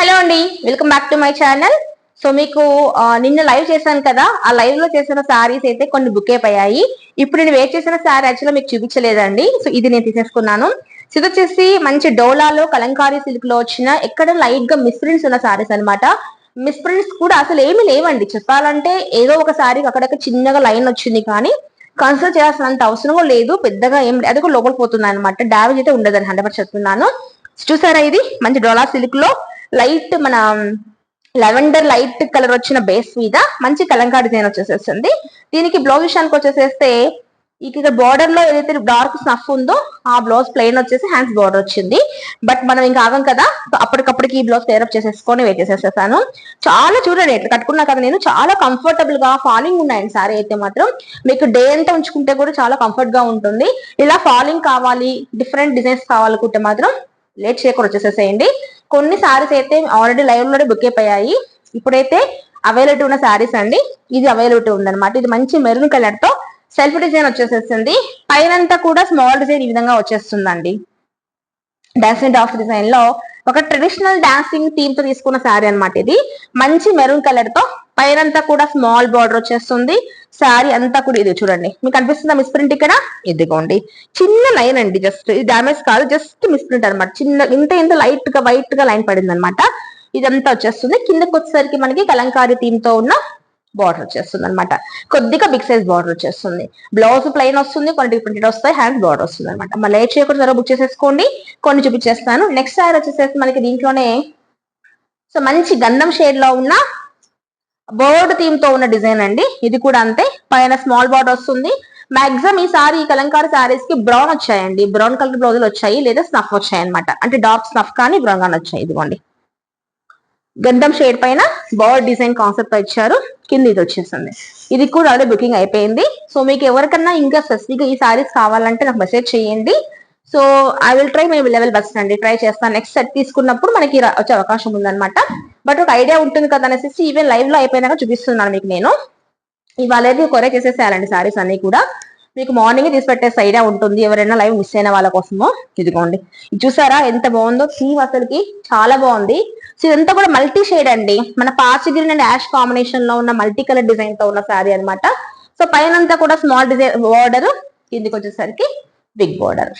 Hello అండి welcome back to my channel. So మీకు నిన్న లైవ్ చేశాను కదా ఆ లైవ్లో చేసిన సారీస్ అయితే కొన్ని బుక్ అయిపోయాయి. ఇప్పుడు నేను వేట్ చేసిన సారీ యాక్చువల్గా మీకు చూపించలేదండి సో ఇది నేను తీసేసుకున్నాను. సో ఇది వచ్చేసి మంచి డోలాలో కలంకారీ సిల్క్లో వచ్చిన ఎక్కడ లైట్గా మిస్ప్రింట్స్ ఉన్న సారీస్ అన్నమాట. మిస్ప్రింట్స్ కూడా అసలు ఏమీ లేవండి. చెప్పాలంటే ఏదో ఒక సారీకి అక్కడక్కడ చిన్నగా లైన్ వచ్చింది కానీ కన్సిడర్ చేయాల్సినంత అవసరం లేదు పెద్దగా ఏం అది కూడా లోపలిపోతుంది అనమాట డ్యామేజ్ అయితే ఉండదని హండ్రెడ్ చెప్తున్నాను. చూసారా ఇది? మంచి డోలా సిల్క్లో. లైట్ మన లెవెండర్ లైట్ కలర్ వచ్చిన బేస్ మీద మంచి కలంకారీ డిజైన్ వచ్చేసేస్తుంది దీనికి బ్లౌజ్ విషయానికి వచ్చేసేస్తే ఇక్కడ బార్డర్లో ఏదైతే డార్క్ స్నఫ్ ఉందో ఆ బ్లౌజ్ ప్లెయిన్ వచ్చేసి హ్యాండ్స్ బార్డర్ వచ్చింది. బట్ మనం ఇంకా ఆగం కదా అప్పటికప్పటికి ఈ బ్లౌజ్ పేరప్ చేసేసుకొని వెయిట్ చేసేసేసాను. చాలా చూడండి ఎట్లా కట్టుకున్నా కదా నేను చాలా కంఫర్టబుల్గా ఫాలింగ్ ఉన్నాయండి సారీ అయితే మాత్రం. మీకు డే అంతా ఉంచుకుంటే కూడా చాలా కంఫర్ట్గా ఉంటుంది. ఇలా ఫాలింగ్ కావాలి డిఫరెంట్ డిజైన్స్ కావాలనుకుంటే మాత్రం లేట్ చేయకుండా వచ్చేసేసేయండి. కొన్ని సారీస్ అయితే ఆల్రెడీ లైవ్లోనే బుక్ అయిపోయాయి. ఇప్పుడైతే అవైలబిలిటీ ఉన్న సారీస్ అండి. ఇది అవైలబిలిటీ ఉందన్నమాట. ఇది మంచి మెరూన్ కలర్తో సెల్ఫ్ డిజైన్ వచ్చేసేసింది. పైనంతా కూడా స్మాల్ డిజైన్ ఈ విధంగా వచ్చేస్తుందండి. డాన్సింగ్ డాఫ్ డిజైన్లో ఒక ట్రెడిషనల్ డాన్సింగ్ థీమ్తో తీసుకున్న శారీ అనమాట ఇది. మంచి మెరూన్ కలర్తో పైనంతా కూడా స్మాల్ బార్డర్ వచ్చేస్తుంది. శారీ అంతా కూడా ఇది చూడండి. మీకు అనిపిస్తుందా మిస్ప్రింట్ ఇక్కడ? ఇదిగోండి. చిన్న లైన్ అండి జస్ట్ ఇది డామేజ్ కాదు జస్ట్ మిస్ప్రింట్ అనమాట చిన్న ఇంత ఇంత లైట్గా వైట్గా లైన్ పడింది అనమాట ఇదంతా వచ్చేస్తుంది. కిందకి వచ్చేసరికి మనకి కలంకారీ థీమ్తో ఉన్న బార్డర్ వచ్చేస్తుంది అనమాట కొద్దిగా బిగ్ సైజ్ బార్డర్ వచ్చేస్తుంది. బ్లౌజ్ ప్లెయిన్ వస్తుంది కొన్ని ప్రింటెడ్ వస్తాయి హ్యాండ్స్ బార్డర్ వస్తుంది అనమాట మళ్ళీ లేట్ చేయకుండా త్వరగా బుక్ చేసేసుకోండి. కొన్ని చూపించేస్తాను. నెక్స్ట్ సారీ వచ్చేసేసి మనకి దీంట్లోనే సో మంచి గంధం షేడ్లో ఉన్న బోర్డ్ థీమ్తో ఉన్న డిజైన్ అండి. ఇది కూడా అంతే. పైన స్మాల్ బార్డర్ వస్తుంది. మాక్సిమం ఈ సారీ ఈ కలంకారీ శారీస్కి బ్రౌన్ వచ్చాయండి. బ్రౌన్ కలర్ బ్లౌజులు వచ్చాయి లేదా స్నఫ్ వచ్చాయి అనమాట అంటే డార్క్ స్నఫ్ కానీ బ్రౌన్ కానీ వచ్చాయి ఇదిగోండి. గంధం షేడ్ పైన బర్డ్ డిజైన్ కాన్సెప్ట్ ఇచ్చారు. కింద ఇది వచ్చేసింది. ఇది కూడా ఆల్రెడీ బుకింగ్ అయిపోయింది. సో మీకు ఎవరికన్నా ఇంకా స్పెసిఫిక్ ఈ సారీస్ కావాలంటే నాకు మెసేజ్ చేయండి. సో ఐ విల్ ట్రై మేము లెవెల్ బెస్ట్ అండి. ట్రై చేస్తాను. నెక్స్ట్ సెట్ తీసుకున్నప్పుడు మనకి వచ్చే అవకాశం ఉందన్నమాట. బట్ ఒక ఐడియా ఉంటుంది కదా అనేసి ఈవెన్ లైవ్లో అయిపోయినాక చూపిస్తున్నాను మీకు నేను. ఇవాళ కొరే చేసేసేయాలండి సారీస్ అన్ని కూడా. మీకు మార్నింగ్ తీసి పెట్టేసి ఐడియా ఉంటుంది. ఎవరైనా లైవ్ మిస్ అయిన వాళ్ళ కోసమో. ఇదిగోండి. చూసారా ఎంత బాగుందో? థీమ్ అసలుకి చాలా బాగుంది. సో ఇదంతా కూడా మల్టీ షేడ్ అండి. మన పాచ గ్రీన్ అండ్ యాష్ కాంబినేషన్లో ఉన్న మల్టీ కలర్ డిజైన్తో ఉన్న శారీ అన్నమాట. సో పైన అంతా కూడా స్మాల్ డిజైన్ బార్డర్ కిందికి వచ్చేసరికి బిగ్ బోర్డర్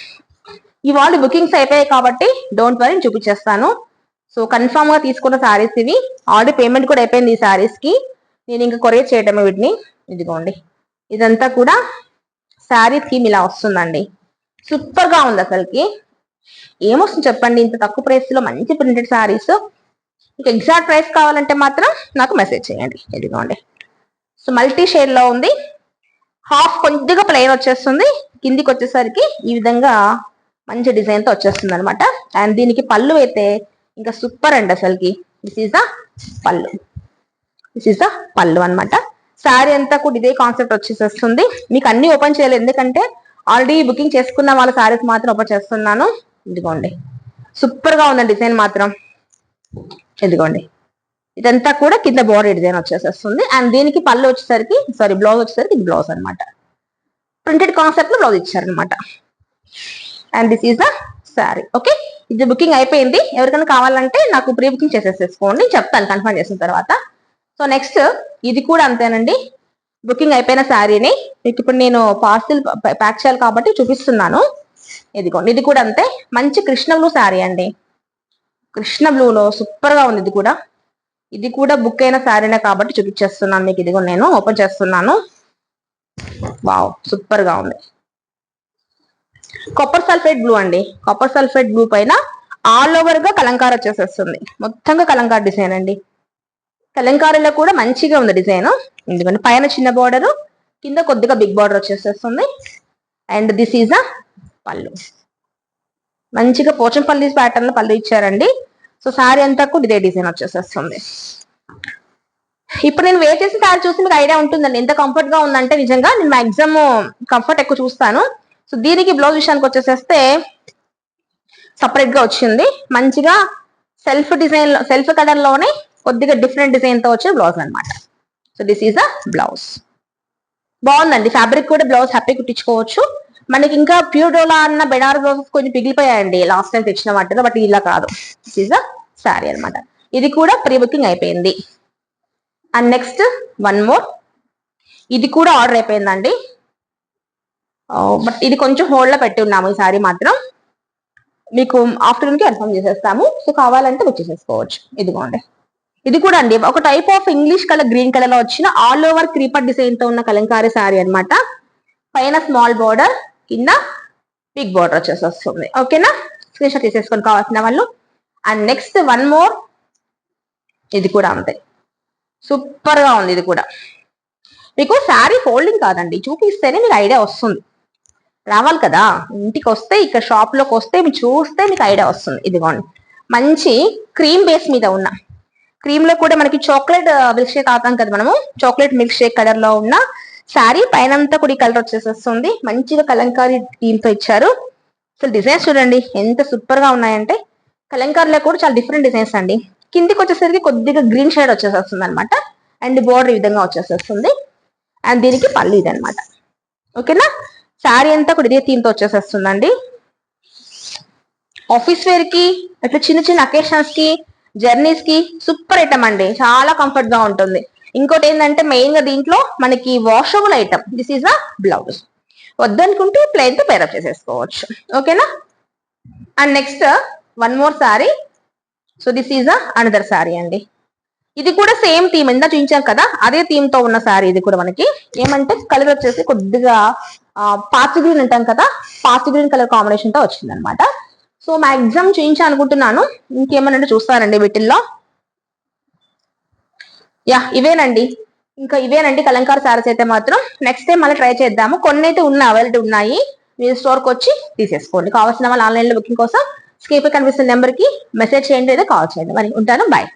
ఇవాళ బుకింగ్స్ అయిపోయాయి కాబట్టి డోంట్ వరీ చూపించేస్తాను. సో కన్ఫామ్గా తీసుకున్న శారీస్ ఇవి. ఆల్రెడీ పేమెంట్ కూడా అయిపోయింది ఈ శారీస్కి. నేను ఇంకా కొరియర్ చేయటమే వీటిని. ఇదిగోండి. ఇదంతా కూడా శారీ థీమ్ ఇలా వస్తుందండి. సూపర్గా ఉంది అసలుకి. ఏమొస్తుంది చెప్పండి? ఇంత తక్కువ ప్రైస్లో మంచి ప్రింటెడ్ శారీస్ మీకు ఎగ్జాక్ట్ ప్రైస్ కావాలంటే మాత్రం నాకు మెసేజ్ చేయండి. ఇదిగోండి. సో మల్టీ షేడ్లో ఉంది. హాఫ్ కొద్దిగా ప్లెయిన్ వచ్చేస్తుంది. కిందికి వచ్చేసరికి ఈ విధంగా మంచి డిజైన్తో వచ్చేస్తుంది అనమాట అండ్ దీనికి పళ్ళు అయితే ఇంకా సూపర్ అండి అసలుకి. This is the pallu. This is the pallu అనమాట శారీ అంతా కూడా ఇదే కాన్సెప్ట్ వచ్చేసేస్తుంది. మీకు అన్ని ఓపెన్ చేయలేదు ఎందుకంటే ఆల్రెడీ బుకింగ్ చేసుకున్న వాళ్ళ శారీస్ మాత్రం ఓపెన్ చేస్తున్నాను. ఇదిగోండి. సూపర్గా ఉందండి డిజైన్ మాత్రం. ఇదిగోండి. ఇదంతా కూడా కింద బాడీ డిజైన్ వచ్చేసేస్తుంది. అండ్ దీనికి పళ్ళు వచ్చేసరికి సారీ బ్లౌజ్ వచ్చేసరికి ఇది బ్లౌజ్ అనమాట ప్రింటెడ్ కాన్సెప్ట్లో బ్లౌజ్ ఇచ్చారనమాట and this is the sari okay ఇది బుకింగ్ అయిపోయింది. ఎవరికైనా కావాలంటే నాకు ప్రీ బుకింగ్ చేసేసేసుకోండి చెప్తాను కన్ఫర్మ్ చేసిన తర్వాత. సో నెక్స్ట్ ఇది కూడా అంతేనండి. బుకింగ్ అయిపోయిన శారీని మీకు ఇప్పుడు నేను పార్సిల్ ప్యాక్ చేయాలి కాబట్టి చూపిస్తున్నాను. ఇదిగోండి ఇది కూడా అంతే. మంచి కృష్ణ బ్లూ శారీ అండి. కృష్ణ బ్లూలో సూపర్గా ఉంది ఇది కూడా. ఇది కూడా బుక్ అయిన శారీనే కాబట్టి చూపించేస్తున్నాను మీకు. ఇదిగో నేను ఓపెన్ చేస్తున్నాను. వావ్ సూపర్గా ఉంది. కాపర్ సల్ఫేట్ బ్లూ అండి. కాపర్ సల్ఫేట్ బ్లూ పైన ఆల్ ఓవర్గా కలంకార వచ్చేసేస్తుంది. మొత్తంగా కలంకార డిజైన్ అండి. కలంకారలో కూడా మంచిగా ఉంది డిజైన్ ఎందుకంటే పైన చిన్న బార్డర్ కింద కొద్దిగా big border వచ్చేసేస్తుంది. And this is a pallu. మంచిగా పోచంపల్లి ప్యాటర్న్లో పళ్ళు ఇచ్చారండి. సో సారీ అంతా కూడా ఇదే డిజైన్ వచ్చేసేస్తుంది. ఇప్పుడు నేను వేర్ చేసిన సారీ చూసి మీకు ఐడియా ఉంటుందండి. ఎంత కంఫర్ట్గా ఉందంటే నిజంగా నేను మాక్సిమం కంఫర్ట్ ఎక్కువ చూస్తాను. సో దీనికి బ్లౌజ్ విషయానికి వచ్చేసేస్తే సపరేట్గా వచ్చింది. మంచిగా సెల్ఫ్ డిజైన్ సెల్ఫ్ కలర్లోనే కొద్దిగా డిఫరెంట్ డిజైన్తో వచ్చే బ్లౌజ్ అనమాట so this is a blouse బాగుందండి. ఫ్యాబ్రిక్ కూడా బ్లౌజ్ హ్యాపీ కుట్టించుకోవచ్చు. మనకి ఇంకా ప్యూడోలా అన్న బెడార్ బ్లౌజెస్ కొంచెం పిగిలిపోయాయండి. లాస్ట్ టైం తెచ్చిన వాటిలో బట్ ఇలా కాదు. దిస్ ఈజ్ అ శారీ అనమాట ఇది కూడా ప్రీ బుకింగ్ అయిపోయింది. అండ్ నెక్స్ట్ వన్ మోర్ ఇది కూడా ఆర్డర్ అయిపోయిందండి. బట్ ఇది కొంచెం హోల్డ్లో పెట్టి ఉన్నాము ఈ సారీ మాత్రం. మీకు ఆఫ్టర్నూన్కి కన్ఫర్మ్ చేసేస్తాము. సో కావాలంటే బుక్ చేసేసుకోవచ్చు. ఇదిగోండి. ఇది కూడా అండి ఒక type of English colour green కలర్లో వచ్చిన ఆల్ ఓవర్ క్రీపర్ డిజైన్తో ఉన్న కలంకారీ శారీ అన్నమాట. పైన స్మాల్ బార్డర్ కింద బిగ్ బార్డర్ వచ్చేసి వస్తుంది. ఓకేనా స్క్రీన్ షాట్ తీసేసుకొని కావాల్సిన వాళ్ళు. అండ్ నెక్స్ట్ వన్ మోర్ ఇది కూడా అంతే. సూపర్గా ఉంది ఇది కూడా. మీకు శారీ ఫోల్డింగ్ కాదండి చూపిస్తేనే మీకు ఐడియా వస్తుంది. రావాలి కదా? ఇంటికి వస్తే ఇక్కడ షాప్లోకి వస్తే మీరు చూస్తే మీకు ఐడియా వస్తుంది. ఇదిగోండి. మంచి క్రీమ్ బేస్ మీద ఉన్న క్రీమ్లో కూడా మనకి చాక్లెట్ మిల్క్ షేక్ అవుతాం కదా మనము. చాక్లెట్ మిల్క్ షేక్ కలర్లో ఉన్న శారీ పైన అంతా కూడా కలర్ వచ్చేసేస్తుంది. మంచిగా కలంకారీ థీమ్తో ఇచ్చారు. అసలు డిజైన్స్ చూడండి ఎంత సూపర్గా ఉన్నాయంటే కలంకారీలో కూడా చాలా డిఫరెంట్ డిజైన్స్ అండి. కిందికి వచ్చేసరికి కొద్దిగా గ్రీన్ షేడ్ వచ్చేసేస్తుంది అనమాట అండ్ బోర్డర్ ఈ విధంగా వచ్చేసేస్తుంది. అండ్ దీనికి పళ్ళు ఇది అనమాట ఓకేనా? శారీ అంతా కూడా ఇదే థీమ్తో వచ్చేసేస్తుందండి. ఆఫీస్ వేర్కి అట్లా చిన్న చిన్న అకేషన్స్కి జర్నీస్కి సూపర్ ఐటమ్ అండి. చాలా కంఫర్ట్గా ఉంటుంది. ఇంకోటి ఏంటంటే మెయిన్గా దీంట్లో మనకి washable item. This is a blouse. వద్దనుకుంటే ప్లెయిన్తో పేరప్ చేసేసుకోవచ్చు. ఓకేనా? And next one more sari so this is a another sari అండి. ఇది కూడా సేమ్ థీమ్. ఇందా చూపించాం కదా అదే థీమ్తో ఉన్న సారీ ఇది కూడా మనకి. ఏమంటే కలర్ వచ్చేసి కొద్దిగా పార్టీ గ్రీన్ అంటాం కదా పార్క్ గ్రీన్ కలర్ కాంబినేషన్తో వచ్చింది అనమాట సో మాక్సిమం చూపించా అనుకుంటున్నాను. ఇంకేమన్నా చూస్తానండి వీటిల్లో. యా ఇవేనండి. ఇంకా ఇవేనండి కలంకార సారీస్ అయితే మాత్రం. నెక్స్ట్ టైం మళ్ళీ ట్రై చేద్దాము. కొన్ని అయితే ఉన్నాయి అవైలబుల్ ఉన్నాయి. మీరు స్టోర్కి వచ్చి తీసేసుకోండి. కావాల్సిన వాళ్ళు ఆన్లైన్లో బుకింగ్ కోసం స్కేప్ కనిపిస్తున్న నెంబర్కి మెసేజ్ చేయండి లేదా కాల్ చేయండి. మరి ఉంటాను. బాయ్